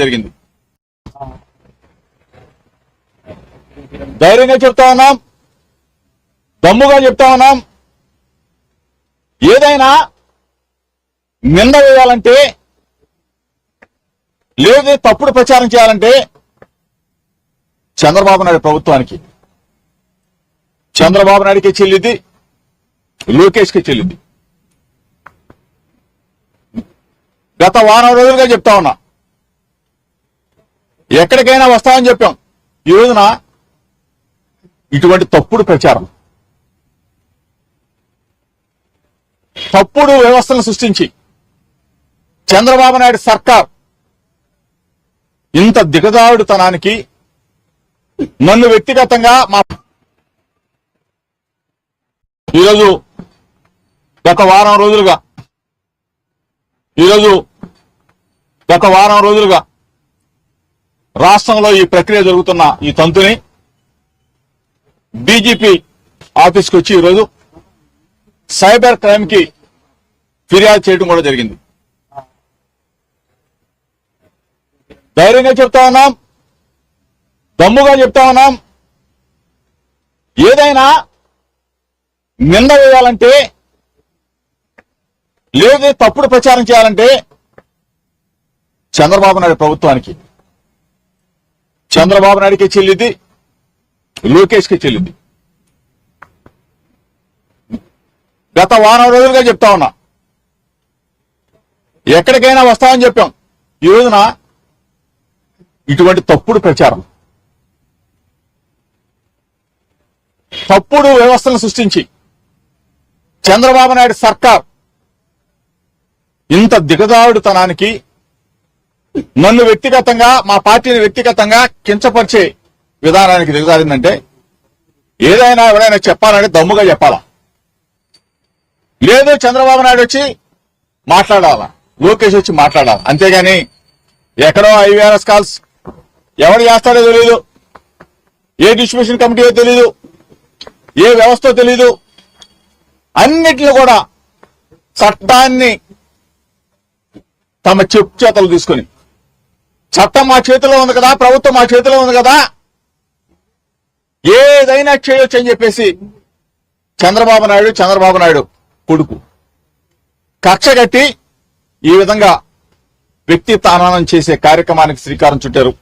జరిగింది. ధైర్యంగా చెప్తా ఉన్నాం. దమ్ముగా చెప్తా ఉన్నాం. ఏదైనా నింద వేయాలంటే లేదు తప్పుడు ప్రచారం చేయాలంటే చంద్రబాబు నాయుడు ప్రభుత్వానికి చంద్రబాబు నాయుడికి చెల్లింది లోకేష్కి చెల్లింది. గత వారం రోజులుగా చెప్తా ఉన్నా. ఎక్కడికైనా వస్తామని చెప్పాం. ఈ రోజున ఇటువంటి తప్పుడు ప్రచారం తప్పుడు వ్యవస్థను సృష్టించి చంద్రబాబు నాయుడు సర్కార్ ఇంత దిగజారుడుతనానికి నన్ను వ్యక్తిగతంగా మా ఈరోజు గత వారం రోజులుగా ఈరోజు గత వారం రోజులుగా రాష్ట్రంలో ఈ ప్రక్రియ జరుగుతున్న ఈ తంతుని డీజీపీ ఆఫీస్కి వచ్చి ఈరోజు సైబర్ క్రైమ్కి ఫిర్యాదు చేయడం కూడా జరిగింది. ధైర్యంగా చెప్తా ఉన్నాం. దమ్ముగా చెప్తా ఉన్నాం. ఏదైనా నింద వేయాలంటే లేదు తప్పుడు ప్రచారం చేయాలంటే చంద్రబాబు నాయుడు ప్రభుత్వానికి చంద్రబాబు నాయుడికి చెల్లింది లోకేష్కి చెల్లింది గత వారం రోజులుగా చెప్తా ఉన్నా. ఎక్కడికైనా వస్తామని చెప్పాం. ఈ రోజున ఇటువంటి తప్పుడు ప్రచారం తప్పుడు వ్యవస్థను సృష్టించి చంద్రబాబు నాయుడు సర్కార్ ఇంత దిగజారుడుతనానికి నన్ను వ్యక్తిగతంగా మా పార్టీని వ్యక్తిగతంగా కించపరిచే విధానానికి దిగజారిందంటే ఏదైనా ఎవరైనా చెప్పాలంటే దమ్ముగా చెప్పాలా? లేదు చంద్రబాబు నాయుడు వచ్చి మాట్లాడాలా? లోకేష్ వచ్చి మాట్లాడాలి? అంతేగాని ఎక్కడో ఐవీఆర్ఎస్ కాల్స్ ఎవరు చేస్తాడో తెలియదు ఏ డిస్ట్రిబ్యూషన్ కమిటీయో తెలీదు. ఏ వ్యవస్థ తెలీదు. అన్నిటిని కూడా చట్టాన్ని తమ చెప్పు చేతలు తీసుకొని చట్టం మా చేతిలో ఉంది కదా ప్రభుత్వం మా చేతిలో ఉంది కదా. ఏదైనా చేయొచ్చు అని చెప్పేసి చంద్రబాబు నాయుడు చంద్రబాబు నాయుడు కొడుకు. కక్ష కట్టి ఈ విధంగా వ్యక్తి తానానం చేసే కార్యక్రమానికి శ్రీకారం చుట్టారు.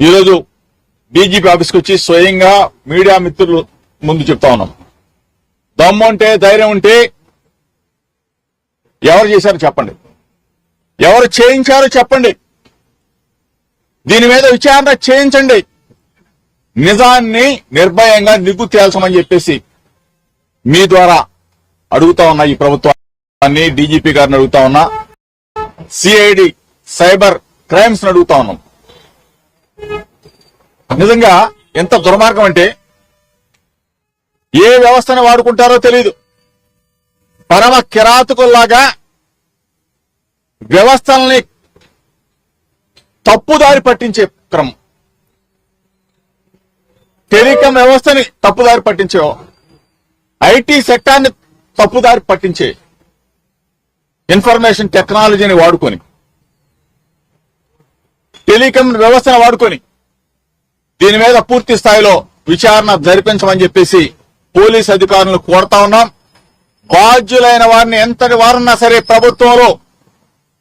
ఈరోజు డీజీపీ ఆఫీస్కి వచ్చి స్వయంగా మీడియా మిత్రులు ముందు చెప్తా ఉన్నాం. దమ్ము ఉంటే ధైర్యం ఉంటే ఎవరు చేశారు చెప్పండి. ఎవరు చేయించారో చెప్పండి. దీని మీద విచారణ చేయించండి. నిజాన్ని నిర్భయంగా నిగ్గు తేల్చమని చెప్పేసి మీ ద్వారా అడుగుతా ఉన్నా ఈ ప్రభుత్వాన్ని డీజీపీ గారిని అడుగుతా ఉన్నా సిఐడి సైబర్ క్రైమ్స్ అడుగుతా ఉన్నాం. నిజంగా ఎంత దుర్మార్గం అంటే ఏ వ్యవస్థను వాడుకుంటారో తెలియదు పరమ కిరాతకుల్లాగా వ్యవస్థల్ని తప్పుదారి పట్టించే క్రమం. టెలికాం వ్యవస్థని తప్పుదారి పట్టించే ఐటీ సెక్టార్ని తప్పుదారి పట్టించే ఇన్ఫర్మేషన్ టెక్నాలజీని వాడుకొని టెలికాం వ్యవస్థను వాడుకొని దీని మీద పూర్తి స్థాయిలో విచారణ జరిపించమని చెప్పేసి పోలీస్ అధికారులను కోరుతా ఉన్నాం. బాధ్యులైన వారిని ఎంతటి వారున్నా సరే ప్రభుత్వంలో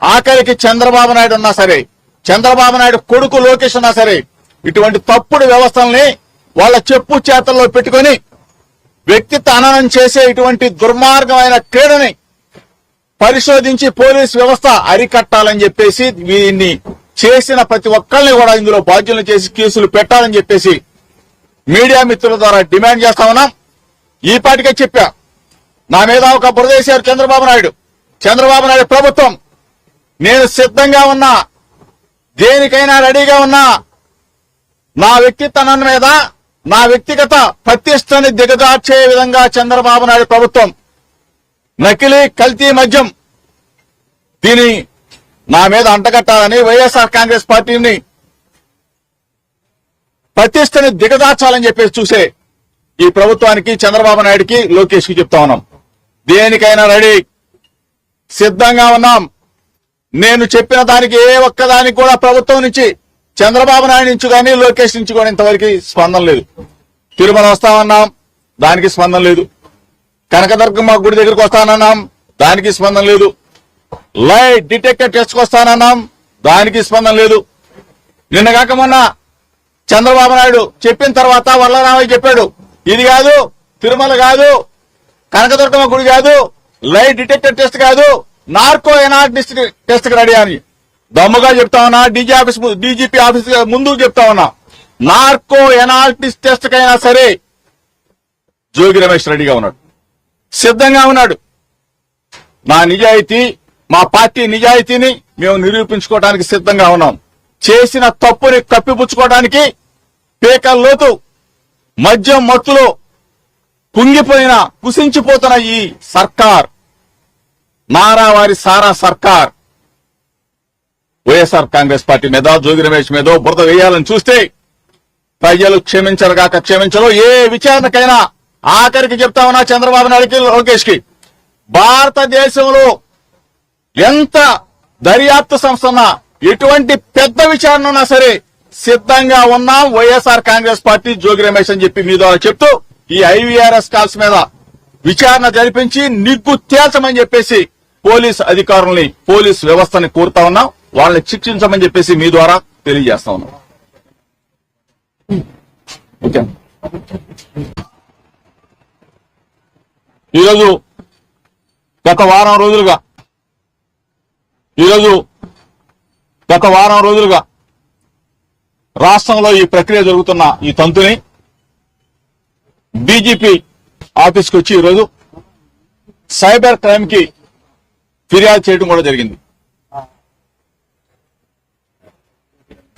ఆఖరికి చంద్రబాబు నాయుడు ఉన్నా సరే చంద్రబాబు నాయుడు కొడుకు లోకేష్ ఉన్నా సరే ఇటువంటి తప్పుడు వ్యవస్థల్ని వాళ్ళ చెప్పు చేతల్లో పెట్టుకొని వ్యక్తిత్వ తననం చేసే ఇటువంటి దుర్మార్గమైన క్రీడని పరిశోధించి పోలీస్ వ్యవస్థ అరికట్టాలని చెప్పేసి వీరిని చేసిన ప్రతి ఒక్కరిని కూడా ఇందులో బాధ్యులను చేసి కేసులు పెట్టాలని చెప్పేసి మీడియా మిత్రుల ద్వారా డిమాండ్ చేస్తా ఉన్నాం. ఈ పాటికే చెప్పా నా మీద ఒక బురదేశారు చంద్రబాబు నాయుడు. చంద్రబాబు నాయుడు ప్రభుత్వం నేను సిద్ధంగా ఉన్నా దేనికైనా రెడీగా ఉన్నా నా వ్యక్తిత్వం మీద నా వ్యక్తిగత ప్రతిష్టని దిగజార్చే విధంగా చంద్రబాబు నాయుడు ప్రభుత్వం నకిలీ కల్తీ మద్యం దీని నా మీద అంటగట్టాలని వైఎస్ఆర్ కాంగ్రెస్ పార్టీని ప్రతిష్టని దిగదార్చాలని చెప్పేసి చూసే ఈ ప్రభుత్వానికి చంద్రబాబు నాయుడుకి లోకేష్కి చెప్తా ఉన్నాం. దేనికైనా రెడీ సిద్ధంగా ఉన్నాం. నేను చెప్పిన దానికి ఏ ఒక్క దానికి కూడా ప్రభుత్వం నుంచి చంద్రబాబు నాయుడు నుంచి కానీ లోకేష్ నుంచి కూడా ఇంతవరకు స్పందన లేదు. తిరుమల వస్తామన్నాం దానికి స్పందన లేదు. కనకదుర్గమ్మ గుడి దగ్గరికి వస్తానన్నాం దానికి స్పందన లేదు. లైట్ డిటెక్టర్ టెస్ట్కి వస్తానన్నాం దానికి స్పందన లేదు. నిన్న కాక మొన్న చంద్రబాబు నాయుడు చెప్పిన తర్వాత వల్లరామయ్య చెప్పాడు ఇది కాదు తిరుమల కాదు కనకదుర్గమ్మ గుడి కాదు లైట్ డిటెక్టర్ టెస్ట్ కాదు నార్కో ఎనాలిస్ట్ టెస్ట్ రెడీ అని. దమ్ముగా చెప్తా ఉన్నా డీజీ ఆఫీస్ డీజీపీ ఆఫీస్ ముందు చెప్తా ఉన్నా. నార్కో ఎనాలిటిస్ టెస్ట్ కైనా సరే జోగి రమేష్ రెడీగా ఉన్నాడు. సిద్ధంగా ఉన్నాడు. మా నిజాయితీ మా పార్టీ నిజాయితీని మేము నిరూపించుకోవడానికి సిద్ధంగా ఉన్నాం. చేసిన తప్పుని కప్పిపుచ్చుకోవడానికి పేకల లోతు మద్యం మత్తులో కుంగిపోయిన కుసించిపోతున్న ఈ సర్కార్ మారావారి సారా సర్కార్. వైఎస్ఆర్ కాంగ్రెస్ పార్టీ మీద జోగి రమేష్ మీద బురద వేయాలని చూస్తే ప్రజలు క్షమించరుగాక క్షమించరు. ఏ విచారణకైనా ఆఖరికి చెప్తా ఉన్నా చంద్రబాబు నాయుడుకి లోకేష్కి భారతదేశంలో ఎంత దర్యాప్తు సంస్థ ఉన్నా ఎటువంటి పెద్ద విచారణ ఉన్నా సరే సిద్ధంగా ఉన్నాం. వైఎస్ఆర్ కాంగ్రెస్ పార్టీ జోగి రమేష్ అని చెప్పి మీ ద్వారా చెప్తూ ఈ ఐవీఆర్ఎస్ కాల్స్ మీద విచారణ జరిపించి నిగ్గు తేల్చమని చెప్పేసి పోలీస్ అధికారుల్ని పోలీస్ వ్యవస్థని కోరుతా ఉన్నాం వాళ్ళని శిక్షించమని చెప్పేసి మీ ద్వారా తెలియజేస్తా ఉన్నాం. ఓకే. ఈరోజు గత వారం రోజులుగా ఈరోజు గత వారం రోజులుగా రాష్ట్రంలో ఈ ప్రక్రియ జరుగుతున్న ఈ తంతుని డీజీపీ ఆఫీస్కి వచ్చి ఈరోజు సైబర్ క్రైమ్కి ఫిర్యాదు చేయడం కూడా జరిగింది.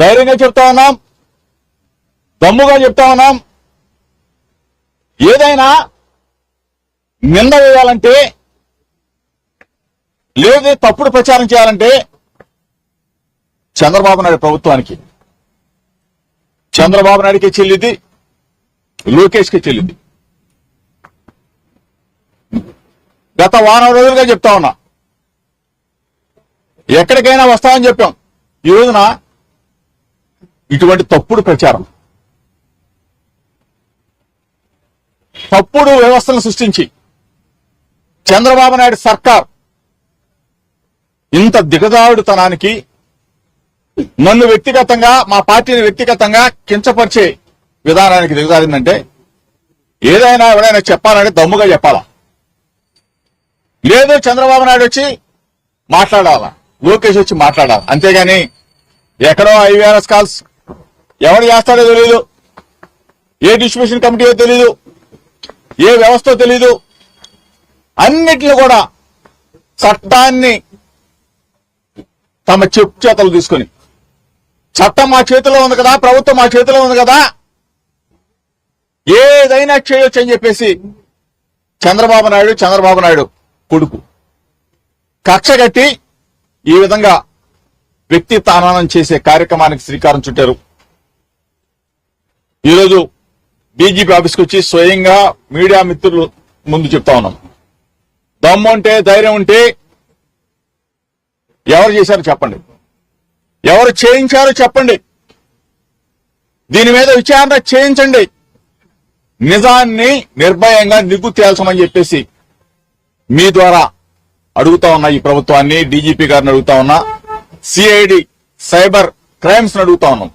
ధైర్యంగా చెప్తా ఉన్నాం. దమ్ముగా చెప్తా ఉన్నాం. ఏదైనా నింద వేయాలంటే లేదు తప్పుడు ప్రచారం చేయాలంటే చంద్రబాబు నాయుడు ప్రభుత్వానికి చంద్రబాబు నాయుడికి చెల్లింది లోకేష్కి చెల్లింది. గత వారం రోజులుగా చెప్తా ఉన్నా. ఎక్కడికైనా వస్తామని చెప్పాం. ఈ రోజున ఇటువంటి తప్పుడు ప్రచారం తప్పుడు వ్యవస్థను సృష్టించి చంద్రబాబు నాయుడు సర్కార్ ఇంత దిగజారుడుతనానికి నన్ను వ్యక్తిగతంగా మా పార్టీని వ్యక్తిగతంగా కించపరిచే విధానానికి దిగజారిందంటే ఏదైనా ఎవరైనా చెప్పాలంటే దమ్ముగా చెప్పాలా? లేదు చంద్రబాబు నాయుడు వచ్చి మాట్లాడాలా? లోకేష్ వచ్చి మాట్లాడాలి. అంతేగాని ఎక్కడో ఐవీఆర్ఎస్ కాల్స్ ఎవరు చేస్తాడో తెలియదు ఏ డిస్ట్రిబ్యూషన్ కమిటీయో తెలియదు ఏ వ్యవస్థ తెలీదు. అన్నిటిని కూడా చట్టాన్ని తమ చెప్పు చేతలు తీసుకొని. చట్టం మా చేతిలో ఉంది కదా ప్రభుత్వం మా చేతిలో ఉంది కదా. ఏదైనా చేయొచ్చు అని చెప్పేసి చంద్రబాబు నాయుడు చంద్రబాబు నాయుడు కొడుకు. కక్ష కట్టి ఈ విధంగా వ్యక్తి తానానం చేసే కార్యక్రమానికి శ్రీకారం చుట్టారు. ఈరోజు డీజీపీ ఆఫీస్కి వచ్చి స్వయంగా మీడియా మిత్రులు ముందు చెప్తా ఉన్నాం. దమ్ము ఉంటే ధైర్యం ఉంటే ఎవరు చేశారో చెప్పండి. ఎవరు చేయించారో చెప్పండి. దీని మీద విచారణ చేయించండి. నిజాన్ని నిర్భయంగా నిగ్గు తేల్చమని చెప్పేసి మీ ద్వారా అడుగుతా ఉన్నా ఈ ప్రభుత్వాన్ని డీజీపీ గారిని అడుగుతా ఉన్నా సిఐడి సైబర్ క్రైమ్స్ అడుగుతా ఉన్నాం.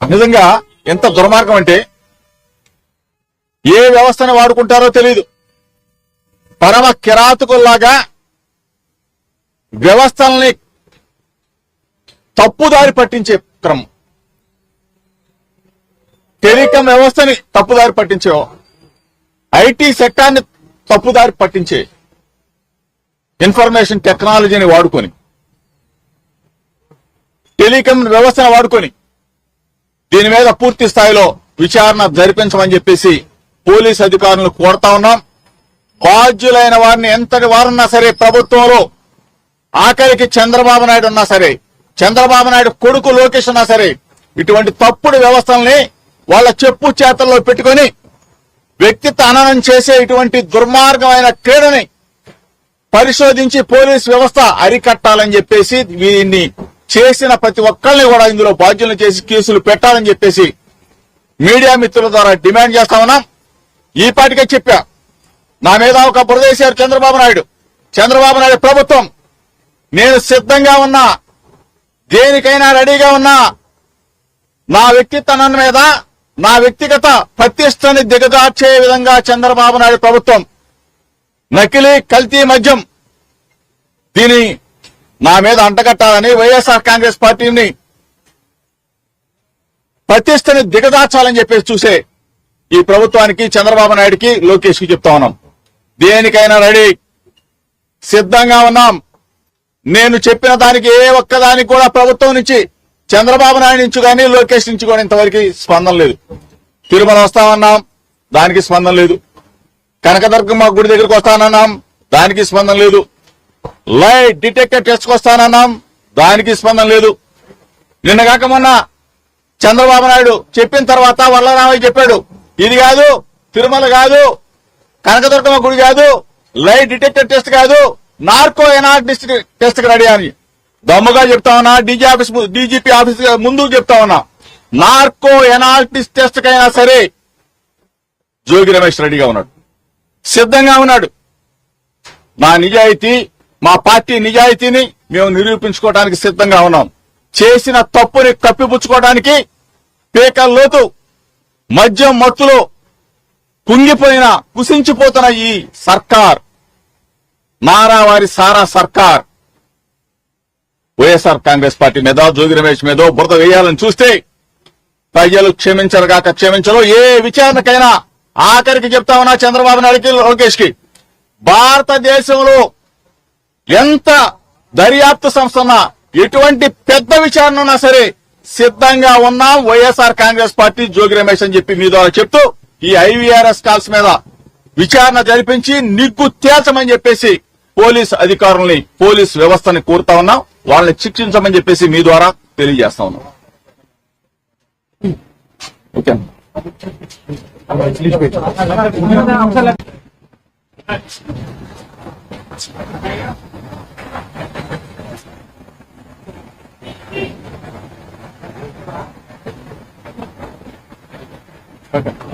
నిజంగా ఎంత దుర్మార్గం అంటే ఏ వ్యవస్థను వాడుకుంటారో తెలియదు పరమ కిరాతకుల్లాగా వ్యవస్థల్ని తప్పుదారి పట్టించే క్రమం. టెలికాం వ్యవస్థని తప్పుదారి పట్టించే ఐటీ సెక్టార్ని తప్పుదారి పట్టించే ఇన్ఫర్మేషన్ టెక్నాలజీని వాడుకొని టెలికమ్ వ్యవస్థను వాడుకొని దీని మీద పూర్తి స్థాయిలో విచారణ జరిపించమని చెప్పేసి పోలీస్ అధికారులను కోరుతా ఉన్నాం. బాధ్యులైన వారిని ఎంతటి వారున్నా సరే ప్రభుత్వంలో ఆఖరికి చంద్రబాబు నాయుడు ఉన్నా సరే చంద్రబాబు నాయుడు కొడుకు లోకేష్ ఉన్నా సరే ఇటువంటి తప్పుడు వ్యవస్థల్ని వాళ్ళ చెప్పు చేతల్లో పెట్టుకొని వ్యక్తిత్వ హననం చేసే ఇటువంటి దుర్మార్గమైన క్రీడని పరిశోధించి పోలీస్ వ్యవస్థ అరికట్టాలని చెప్పేసి వీరిని చేసిన ప్రతి ఒక్కరిని కూడా ఇందులో బాధ్యులను చేసి కేసులు పెట్టాలని చెప్పేసి మీడియా మిత్రుల ద్వారా డిమాండ్ చేస్తా ఉన్నాం. ఈ పాటికే చెప్పా నా మీద ఒక బురదేశారు చంద్రబాబు నాయుడు. చంద్రబాబు నాయుడు ప్రభుత్వం నేను సిద్ధంగా ఉన్నా దేనికైనా రెడీగా ఉన్నా నా వ్యక్తిత్వం మీద నా వ్యక్తిగత ప్రతిష్టని దిగదార్చే విధంగా చంద్రబాబు నాయుడు ప్రభుత్వం నకిలీ కల్తీ మద్యం దీని నా మీద అంటగట్టాలని వైఎస్ఆర్ కాంగ్రెస్ పార్టీని ప్రతిష్టని దిగదార్చాలని చెప్పేసి చూసే ఈ ప్రభుత్వానికి చంద్రబాబు నాయుడికి లోకేష్కి చెప్తా ఉన్నాం. దేనికైనా రెడీ. సిద్ధంగా ఉన్నాం. నేను చెప్పిన దానికి ఏ ఒక్కదానికి కూడా ప్రభుత్వం నుంచి చంద్రబాబు నాయుడు నుంచి కానీ లోకేష్ నుంచి కూడా ఇంతవరకు స్పందన లేదు. తిరుమల వస్తామన్నాం దానికి స్పందన లేదు. కనకదుర్గమ్మ గుడి దగ్గరికి వస్తానన్నాం దానికి స్పందన లేదు. లై డిటెక్టర్ టెస్ట్కి వస్తానన్నాం దానికి స్పందన లేదు. నిన్న కాక మొన్న చంద్రబాబు నాయుడు చెప్పిన తర్వాత వల్లరామయ్య చెప్పాడు ఇది కాదు తిరుమల కాదు కనకదుర్గమ్మ గుడి కాదు లై డిటెక్టర్ టెస్ట్ కాదు నార్కో ఎనాలిటిస్ట్ టెస్ట్కి రెడీ అని. దమ్ముగా చెప్తా ఉన్నా డీజీ ఆఫీస్ డీజీపీ ఆఫీస్ ముందు చెప్తా ఉన్నా నార్కో ఎనాలిటిస్ టెస్ట్ కైనా సరే జోగి రమేష్ రెడీగా ఉన్నాడు. సిద్ధంగా ఉన్నాడు. మా నిజాయితీ మా పార్టీ నిజాయితీని మేము నిరూపించుకోవడానికి సిద్ధంగా ఉన్నాం. చేసిన తప్పుని కప్పిపుచ్చుకోవడానికి పేకల లోతు మద్యం మత్తులో కుంగిపోయిన కుసించిపోతున్న ఈ సర్కార్ నారావారి సారా సర్కార్ వైఎస్ఆర్ కాంగ్రెస్ పార్టీ మీద జోగి రమేష్ మీద బురద వేయాలని చూస్తే ప్రజలు క్షమించరు కాక క్షమించరు. ఏ విచారణకైనా ఆఖరికి చెప్తా ఉన్నా చంద్రబాబు నాయుడుకి లోకేష్కి భారతదేశంలో ఎంత దర్యాప్తు సంస్థ ఉన్నా ఎటువంటి పెద్ద విచారణ ఉన్నా సరే సిద్ధంగా ఉన్నాం వైఎస్ఆర్ కాంగ్రెస్ పార్టీ జోగి రమేష్ అని చెప్పి మీ ద్వారా చెప్తూ ఈ ఐవీఆర్ఎస్ కాల్స్ మీద విచారణ జరిపించి నిగ్గు తేల్చమని చెప్పేసి పోలీస్ అధికారుల్ని పోలీస్ వ్యవస్థని కోరుతా ఉన్నాం. వాళ్ళని శిక్షించమని చెప్పేసి మీ ద్వారా తెలియజేస్తా ఉన్నాం. Okay okay